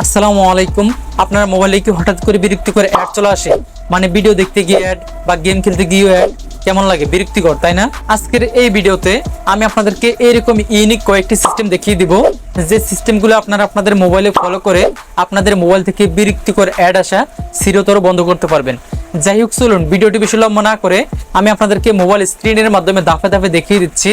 আসসালামু আলাইকুম। আপনার মোবাইলে কি হঠাৎ করে বিরক্তিকর অ্যাড চলে আসে? মানে ভিডিও দেখতে গিয়ে অ্যাড বা গেম খেলতে গিয়ে অ্যাড কেমন লাগে? বিরক্তিকর, তাই না? আজকের এই ভিডিওতে আমি আপনাদেরকে এরকম ইউনিক কয়েকটি সিস্টেম দেখিয়ে দিব। যে সিস্টেমগুলো আপনারা আপনাদের মোবাইলে ফলো করে আপনাদের মোবাইল থেকে বিরক্তিকর অ্যাড আসা চিরতর বন্ধ করতে পারবেন। যাই হোক চলুন, ভিডিওটি বেশি লম্বা না করে আমি আপনাদেরকে মোবাইল স্ক্রিনের মাধ্যমে দাফে দাফে দেখিয়ে দিচ্ছি।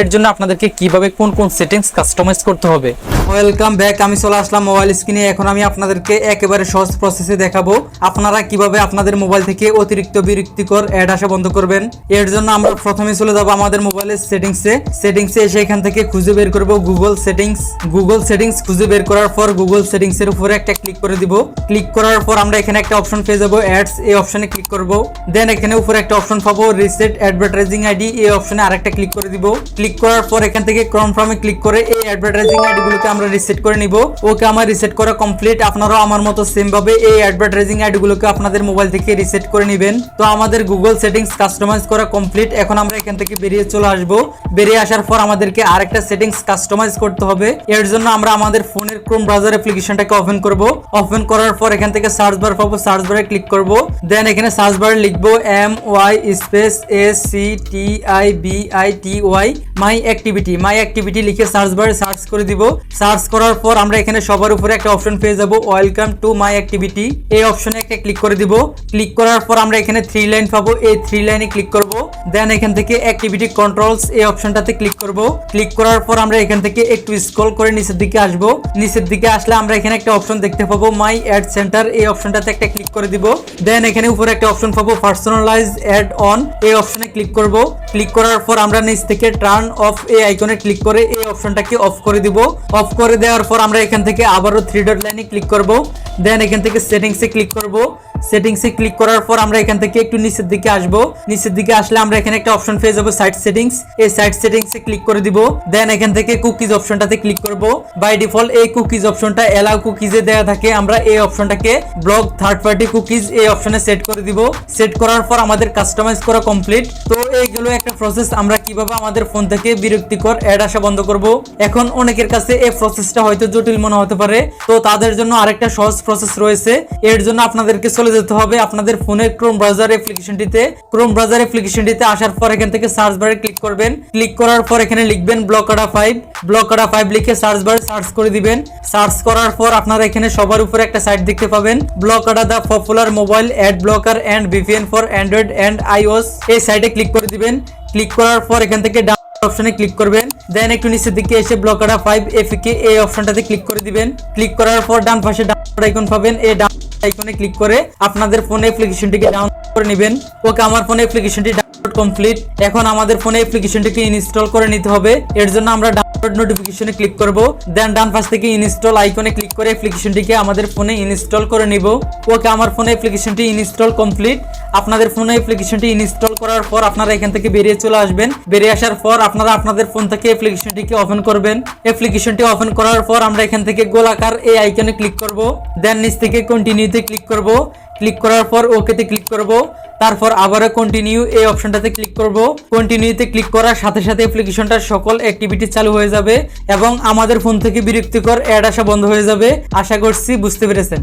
এর জন্য আপনাদেরকে কীভাবে কোন কোন সেটিংস কাস্টমাইজ করতে হবে। ওয়েলকাম ব্যাক আমি চলে আসলাম মোবাইল স্ক্রিনে এখন আমি আপনাদেরকে একেবারে সহজ প্রসেসে দেখাবো। আপনারা কীভাবে আপনাদের মোবাইল থেকে অতিরিক্ত বিরক্তিকর অ্যাড আসা বন্ধ করবেন? এর জন্য আমরা প্রথমে চলে যাব আমাদের মোবাইলের সেটিংসে সেটিংসে এসে এখান থেকে খুঁজে বের করব গুগল সেটিংস গুগল সেটিংস খুঁজে বের করার পর গুগল সেটিংস এর উপরে একটা ক্লিক করে দিব। ক্লিক করার পর আমরা এখানে একটা অপশন পেয়ে যাব অ্যাডস এই অপশনে ক্লিক করব। দেন এখানে উপরে একটা অপশন পাবো রিসেট অ্যাডভার্টাইজিং আইডি এই অপশনে আরেকটা ক্লিক করে দিব। ক্লিক করার পর এখান থেকে ক্রম ফর্মে ক্লিক করে এই অ্যাডভার্টাইজিং আইডি গুলোকে আমরা রিসেট করে নিব। ওকে আমার রিসেট করা কমপ্লিট আপনারাও আমার মতো সেম এই অ্যাডভার্টাইজিং আইডি গুলোকে আপনাদের মোবাইল থেকে রিসেট করে নেবেন। তো আমাদের গুগল সেটিংস কাস্টমাইজ করা কমপ্লিট এখন আমরা এখান থেকে বেরিয়ে চলে আসব। বেরিয়ে আসার পর আমাদেরকে আরেকটা সেটিংস কাস্টমাইজ করতে হবে। এর জন্য আমরা আমাদের ফোনের ক্রোম ব্রাউজার অ্যাপ্লিকেশনটাকে ওপেন করব। ওপেন করার পর এখান থেকে সার্চ বার পাবো। সার্চ বারে ক্লিক করব। দেন এখানে সার্চ বারে লিখব M Y space S C T I B I T Y my activity my activity লিখে সার্চ বারে সার্চ করে দিব। সার্চ করার পর আমরা এখানে সবার উপরে একটা অপশন পেয়ে যাব ওয়েলকাম টু মাই অ্যাক্টিভিটি এই অপশনে একটা ক্লিক করে দিব। ক্লিক করার পর আমরা এখানে থ্রি লাইন পাবো, এই থ্রি লাইনে ক্লিক করব। দেন এখান থেকে অ্যাক্টিভিটি কন্ট্রোলস এই অপশনটাতে ক্লিক করব। ক্লিক করার পর আমরা এখান থেকে একটু স্ক্রল করে নিচের দিকে আসব। নিচের দিকে আসলে আমরা এখানে একটা অপশন দেখতে পাবো মাই অ্যাড সেন্টার এই অপশনটাতে একটা ক্লিক করে দিব। দেন এখানে উপরে একটা অপশন পাবো পার্সোনালাইজ অ্যাড অন এই অপশনে ক্লিক করব। ক্লিক করার পর আমরা নিচ থেকে টার্ন অফ এই আইকনে ক্লিক করে এই অপশনটাকে অফ করে দিব। অফ করে দেওয়ার পর আমরা এখান থেকে আবারও থ্রি ডট লাইনে ক্লিক করব। দেন এখান থেকে সেটিংসে ক্লিক করব। সেটিংসে ক্লিক করার পর আমরা এখান থেকে একটু নিচের দিকে আসব। নিচের দিকে আসলে আমরা এখানে একটা অপশন পেয়ে যাব সাইট সেটিংস এই সাইট সেটিংসে ক্লিক করে দিব। দেন এখান থেকে কুকিজ অপশনটাতে ক্লিক করব। বাই ডিফল্ট এই কুকিজ অপশনটা এলাও কুকিজে দেওয়া থাকে। আমরা এই অপশনটাকে ব্লক থার্ড পার্টি কুকিজ এই অপশনে সেট করে দিব। সেট করার পর আমাদের কাস্টমাইজ করা কমপ্লিট তো এইগুলো একটা প্রসেস আমরা কীভাবে আমাদের ফোন থেকে বিরক্তিকর অ্যাড আসা বন্ধ করব? এখন অনেকের কাছে এই প্রসেসটা হয়তো জটিল মনে হতে পারে। তো তাদের জন্য আরেকটা সহজ প্রসেস রয়েছে। এর জন্য আপনাদেরকে চলে যেতে হবে আপনাদের ফোনের ক্রোম ব্রাউজার অ্যাপ্লিকেশনটিতে ক্রোম ব্রাউজার অ্যাপ্লিকেশনটিতে আসার পর এখান থেকে সার্চ বারে ক্লিক করবেন। ক্লিক করার পর এখানে লিখবেন ব্লকাডা ফাইভ ব্লকাডা ফাইভ লিখে সার্চ বারে সার্চ করে দিবেন। সার্চ করার পর আপনারা এখানে সবার উপরে একটা সাইট দেখতে পাবেন। Blokada the popular mobile ad blocker and VPN for Android and iOS এই সাইটে ক্লিক করে দিবেন। ক্লিক করার পর এখান থেকে অপশনে ক্লিক করবেন। দেন একটু নিচের দিকে এসে ব্লকাডা ফাইভ এফকে এই অপশনটাতে ক্লিক করে দিবেন। ক্লিক করার পর ডান পাশে ডাউনলোড আইকন পাবেন। এই ডাউনলোড আইকনে ক্লিক করে আপনাদের ফোনে অ্যাপ্লিকেশনটিকে ডাউনলোড করে নেবেন। ওকে আমার ফোনে অ্যাপ্লিকেশনটি কমপ্লিট এখন আমাদের ফোনে অ্যাপ্লিকেশনটিকে ইনস্টল করে নিতে হবে। এর জন্য আমরা ডাউনলোড নোটিফিকেশনে ক্লিক করব দেন ডান পাশ থেকে ইনস্টল আইকনে ক্লিক করে অ্যাপ্লিকেশনটিকে আমাদের ফোনে ইনস্টল করে নিব। ওকে, আমার ফোনে অ্যাপ্লিকেশনটি ইনস্টল কমপ্লিট আপনাদের ফোনে অ্যাপ্লিকেশনটি ইনস্টল করার পর আপনারা এখান থেকে বেরিয়ে চলে আসবেন। বেরিয়ে আসার পর আপনারা আপনাদের ফোন থেকে অ্যাপ্লিকেশনটিকে ওপেন করবেন। অ্যাপ্লিকেশনটি ওপেন করার পর আমরা এখান থেকে গোলাকার এই আইকনে ক্লিক করব। দেন নিচ থেকে কন্টিনিউতে ক্লিক করব। ক্লিক করার পর ওকেতে ক্লিক করব। তারপর আবারও কন্টিনিউ এই অপশনটাতে ক্লিক করব। কন্টিনিউতে ক্লিক করার সাথে সাথে অ্যাপ্লিকেশনটার সকল অ্যাক্টিভিটি চালু হয়ে যাবে এবং আমাদের ফোন থেকে বিরক্তিকর অ্যাড আসা বন্ধ হয়ে যাবে। আশা করছি বুঝতে পেরেছেন।